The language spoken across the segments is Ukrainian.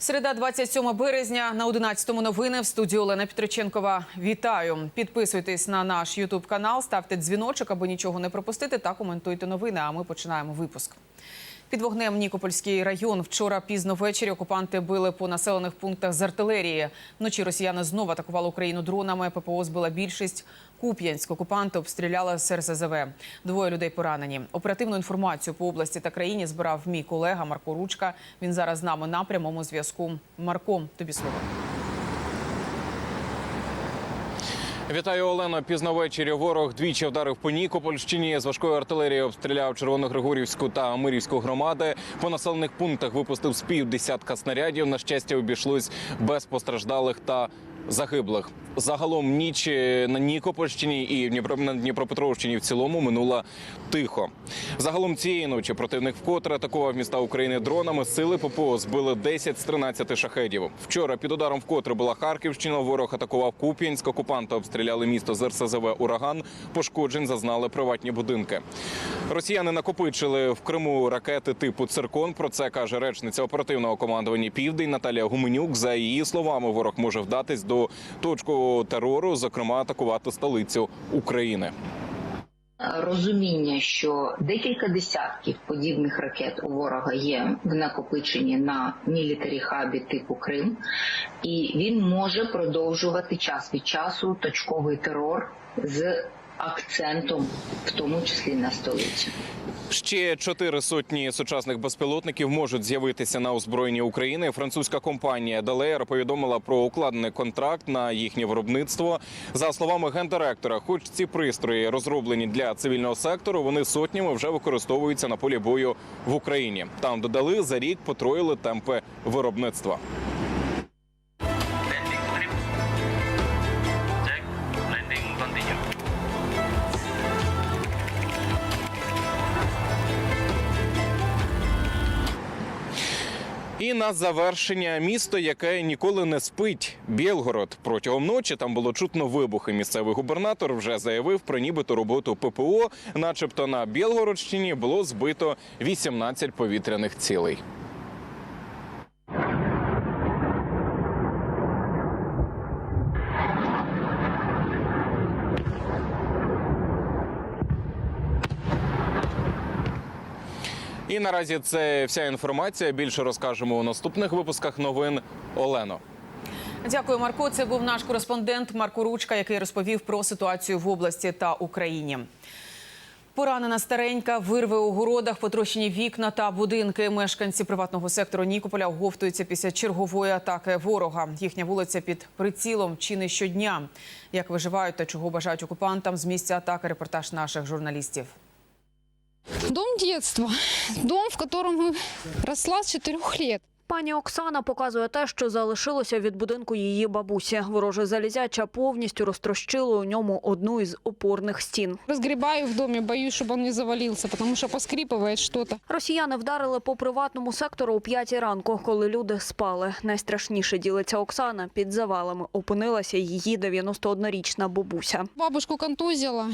Середа 27 березня на 11-му новини в студії Олена Петриченкова. Вітаю! Підписуйтесь на наш Ютуб канал, ставте дзвіночок, аби нічого не пропустити, та коментуйте новини. А ми починаємо випуск. Під вогнем Нікопольський район. Вчора пізно ввечері окупанти били по населених пунктах з артилерії. Вночі росіяни знову атакували Україну дронами. ППО збила більшість. Куп'янськ окупанти обстріляли з РСЗВ. Двоє людей поранені. Оперативну інформацію по області та країні збирав мій колега Марко Ручка. Він зараз з нами на прямому зв'язку. Марко, тобі слово. Вітаю, Олено. Пізно ввечері ворог двічі вдарив по Нікопольщині. З важкої артилерії обстріляв Червоногригорівську та Мирівську громади. По населених пунктах випустив з пів десятка снарядів. На щастя, обійшлось без постраждалих та загиблих. Загалом ніч на Нікопольщині і на Дніпропетровщині в цілому минула тихо. Загалом цієї ночі противник вкотре атакував міста України дронами. Сили ППО збили 10 з 13 шахедів. Вчора під ударом вкотре була Харківщина. Ворог атакував Куп'янськ. Окупанти обстріляли місто з РСЗВ Ураган. Пошкоджень зазнали приватні будинки. Росіяни накопичили в Криму ракети типу циркон. Про це каже речниця оперативного командування Південь Наталія Гуменюк. За її словами, ворог може вдатись до точку терору, зокрема атакувати столицю України. розуміння, що декілька десятків подібних ракет у ворога є в накопиченні на мілітарі хабі типу Крим, і він може продовжувати час від часу точковий терор з акцентом, в тому числі на столицю. Ще чотири сотні сучасних безпілотників можуть з'явитися на озброєнні України. Французька компанія Делеєр повідомила про укладений контракт на їхнє виробництво. За словами гендиректора, хоч ці пристрої розроблені для цивільного сектору, вони сотнями вже використовуються на полі бою в Україні. Там додали за рік потроїли темпи виробництва. На завершення місто, яке ніколи не спить. Білгород протягом ночі там було чутно вибухи. Місцевий губернатор вже заявив про нібито роботу ППО. Начебто на Білгородщині було збито 18 повітряних цілей. І наразі це вся інформація. Більше розкажемо у наступних випусках новин. Олено. Дякую, Марко. Це був наш кореспондент Марко Ручка, який розповів про ситуацію в області та Україні. Поранена старенька, вирви у городах, потрощені вікна та будинки. Мешканці приватного сектору Нікополя оговтуються після чергової атаки ворога. Їхня вулиця під прицілом чи не щодня. Як виживають та чого бажають окупантам з місця атаки, репортаж наших журналістів. Дом детства. Дом, в котором росла с четырех лет. Пані Оксана показує те, що залишилося від будинку її бабусі. Вороже залізяча повністю розтрощило у ньому одну із опорних стін. Разгребаю в доме, боюсь, чтобы он не завалился, потому что поскрипывает что-то. Росіяни вдарили по приватному сектору о п'ятій ранку, коли люди спали. Найстрашніше ділиться Оксана. Під завалами опинилася її 91-річна бабуся. Бабушку контузило,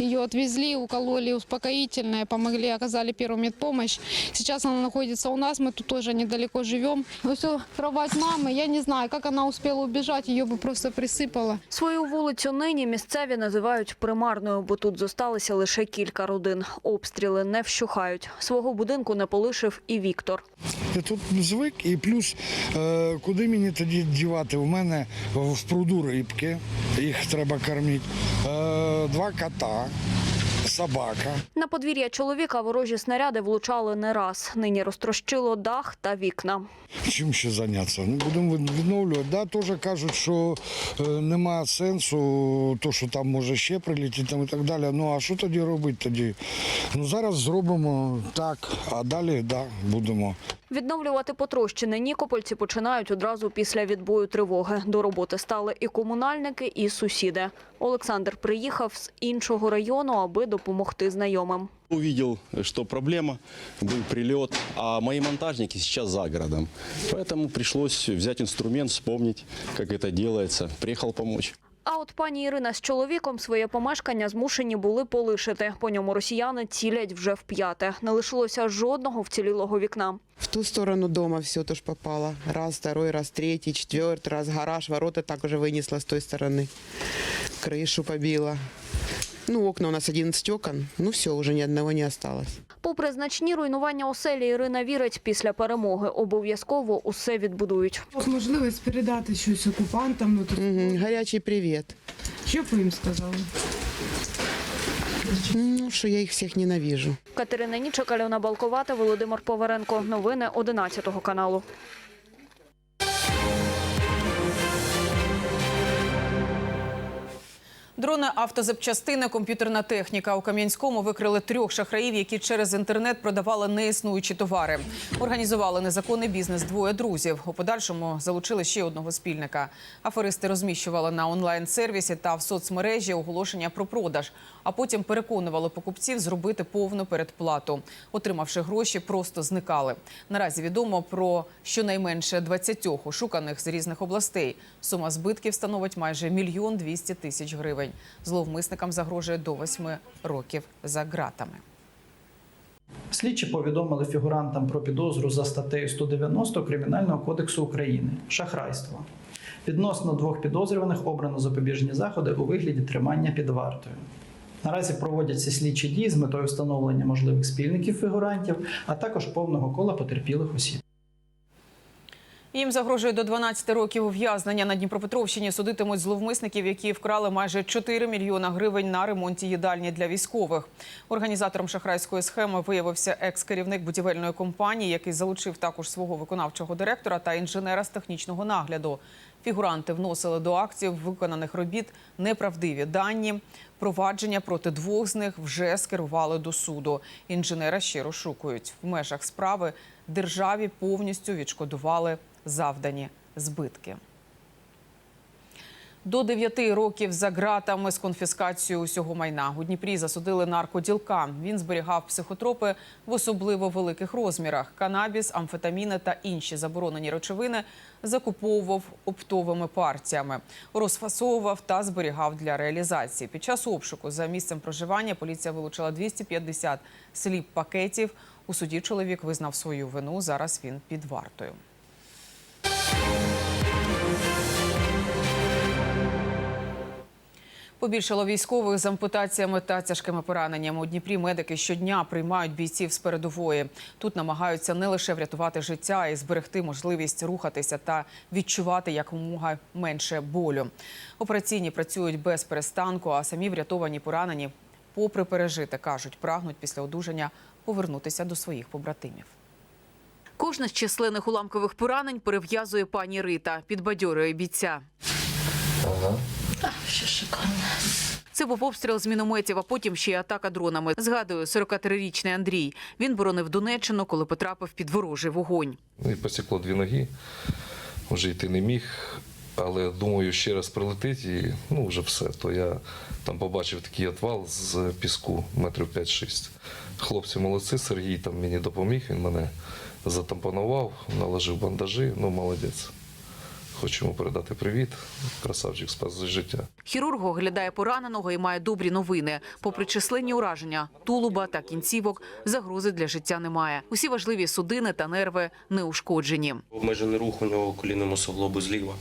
ее отвезли, укололи успокоительное, помогли, оказали первую медпомощь. Сейчас она находится у нас, мы тут тоже недалеко живем. Все, кровать мамы, я не знаю, как она успела убежать, ее бы просто присыпало. Свою вулицю нині місцеві називають примарною, бо тут зосталися лише кілька родин. Обстріли не вщухають. Свого будинку не полишив і Віктор. Я тут звик, і плюс е, куди мені тоді дівати? У мене в пруду рибки, їх треба кормити, е, два кота, собака. На подвір'я чоловіка ворожі снаряди влучали не раз. Нині розтрощило дах та вікна. Чим ще зайнятися? Ну, будемо відновлювати. Да, теж кажуть, що е, немає сенсу, то, що там може ще прилетіти там і так далі. Ну а що тоді робити тоді? Ну зараз зробимо так, а далі да, будемо. Відновлювати потрощини Нікопольці починають одразу після відбою тривоги. До роботи стали і комунальники, і сусіди. Олександр приїхав з іншого району, аби допомогти знайомим. Увидел, что проблема, был прилет, а мои монтажники сейчас за городом. Поэтому пришлось взять инструмент, вспомнить, как это делается. Приехал помочь. А от пані Ірина з чоловіком своє помешкання змушені були полишити. По ньому росіяни цілять вже вп'яте. Не лишилося жодного вцілілого вікна. В ту сторону дома все тоже попало. Раз, второй, раз, третий, четвертый раз. Гараж, ворота також вынесла с той стороны. Крышу побила. Ну, окна у нас 11 окон. Ну, все, уже ни одного не осталось. Попри значні руйнування оселі, Ірина вірить, після перемоги обов'язково усе відбудують. Можливість передати щось окупантам, ну то Мгм, Горячий привет. що б ви їм сказали? Ну, что я их всех ненавижу. Катерина Нічик, Альона Балковата, Володимир Поваренко. Новини 11 каналу. Дрони, автозапчастини, комп'ютерна техніка у Кам'янському викрили трьох шахраїв, які через інтернет продавали неіснуючі товари. Організували незаконний бізнес двоє друзів. У подальшому залучили ще одного спільника. Аферисти розміщували на онлайн-сервісі та в соцмережі оголошення про продаж, а потім переконували покупців зробити повну передплату. Отримавши гроші, просто зникали. Наразі відомо про щонайменше 20 ошуканих з різних областей. Сума збитків становить майже мільйон двісті тисяч гривень. Зловмисникам загрожує до восьми років за ґратами. Слідчі повідомили фігурантам про підозру за статтею 190 Кримінального кодексу України шахрайство. Відносно двох підозрюваних обрано запобіжні заходи у вигляді тримання під вартою. Наразі проводяться слідчі дії з метою встановлення можливих спільників фігурантів, а також повного кола потерпілих осіб. Їм загрожує до 12 років ув'язнення на Дніпропетровщині. Судитимуть зловмисників, які вкрали майже 4 мільйона гривень на ремонті їдальні для військових. Організатором шахрайської схеми виявився екс-керівник будівельної компанії, який залучив також свого виконавчого директора та інженера з технічного нагляду. Фігуранти вносили до актів виконаних робіт неправдиві дані. Провадження проти двох з них вже скерували до суду. Інженера ще розшукують. В межах справи державі повністю відшкодували завдані збитки. До 9 років за ґратами з конфіскацією усього майна у Дніпрі засудили наркоділка. Він зберігав психотропи в особливо великих розмірах. Канабіс, амфетаміни та інші заборонені речовини закуповував оптовими партіями, розфасовував та зберігав для реалізації. Під час обшуку за місцем проживання поліція вилучила 250 сліп пакетів. У суді чоловік визнав свою вину. Зараз він під вартою. Побільшало військових з ампутаціями та тяжкими пораненнями. У Дніпрі медики щодня приймають бійців з передової. Тут намагаються не лише врятувати життя, а й зберегти можливість рухатися та відчувати якомога менше болю. Операційні працюють без перестанку, а самі врятовані поранені, попри пережити, кажуть, прагнуть після одужання повернутися до своїх побратимів. Кожне з численних уламкових поранень перев'язує пані Рита, підбадьорює бійця. Це був обстріл з мінометів, а потім ще й атака дронами. Згадує 43-річний Андрій. Він боронив Донеччину, коли потрапив під ворожий вогонь. Ну і посікло дві ноги, вже йти не міг. Але думаю, ще раз прилетить і ну вже все. То я там побачив такий отвал з піску метрів 5-6. Хлопці молодці, Сергій там мені допоміг, він мене затампонував, наложив бандажі, ну молодець. Хочу йому передати привіт. Красавчик спас життя. Хірург оглядає пораненого і має добрі новини. Попри численні ураження тулуба та кінцівок, загрози для життя немає. Усі важливі судини та нерви не ушкоджені. Обмежений рух у нього колінному суглобу зліва.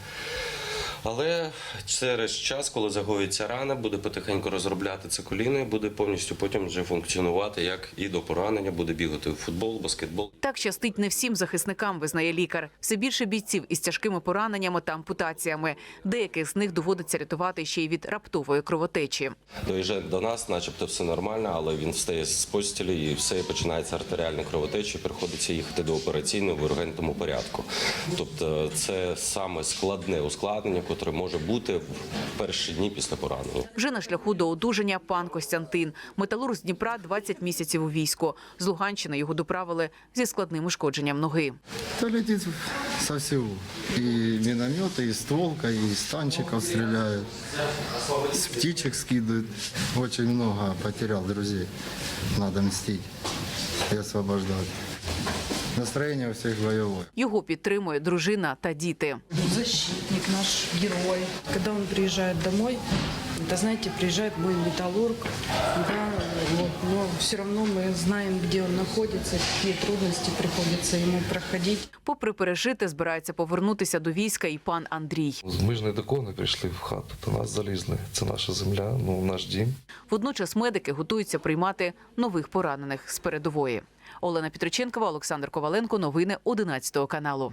Але через час, коли загоїться рана, буде потихеньку розробляти це коліно і буде повністю потім вже функціонувати як і до поранення, буде бігати в футбол, баскетбол. Так щастить не всім захисникам, визнає лікар. Все більше бійців із тяжкими пораненнями та ампутаціями. Деяких з них доводиться рятувати ще й від раптової кровотечі. Доїжджає до нас, начебто все нормально, але він встає з постілі і все і починається артеріальна кровотеча. Приходиться їхати до операційної в ургентному порядку. Тобто, це саме складне ускладнення, яке може бути в перші дні після поранення. Вже на шляху до одужання пан Костянтин. Металург з Дніпра 20 місяців у війську. З Луганщини його доправили зі складним ушкодженням ноги. Да летит со всего. И минометы, и стволка, и из танчиков стреляют. С птичек скидывают. Очень много потерял друзей. Надо мстить и освобождать. Настроение у всех боевое. Його підтримує дружина та діти. Защитник, наш герой. Когда он приезжает домой, да знаете, приезжает мой металлург, да, вот, но все равно мы знаем, где он находится, какие трудности приходится ему проходить. Попри пережити, збирається повернутися до війська і пан Андрій. Ми ж не до кого не прийшли в хату, до нас залізли. Це наша земля, ну наш дім. Водночас медики готуються приймати нових поранених з передової. Олена Петриченкова, Олександр Коваленко. Новини 11 каналу.